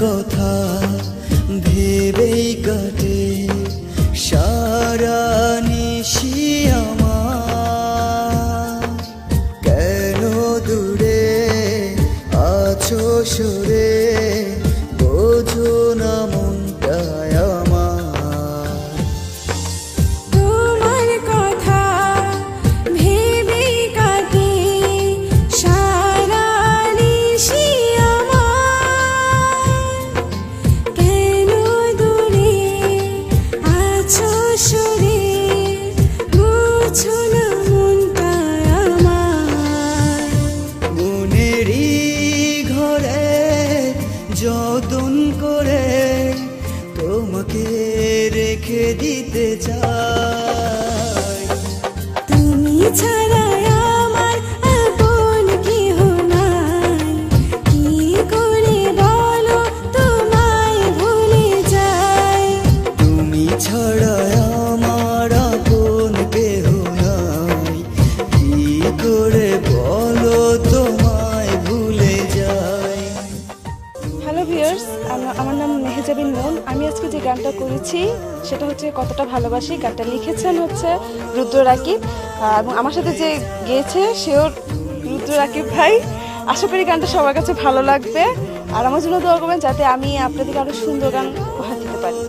কথা ভেবেই কাটে। সারা নিশি আমার। কেন দূরে আছো সরে? যতন করে তোমাকে রেখে দিতে চাই। তুমি ছাড়া করে আমার নাম মেহেজাবিন মন আমি আজকে যে গানটা করেছি, সেটা হচ্ছে কতটা ভালোবাসি গানটা লিখেছেন হচ্ছে রুদ্র রাকিব। এবং আমার সাথে যে গেয়েছে, সেও রুদ্র রাকিব ভাই। আশা করি গানটা সবার কাছে ভালো লাগবে। আর আমার জন্য দোয়া করবেন যাতে আমি আপনাদেরকে আরও সুন্দর গান উপহার দিতে পারি।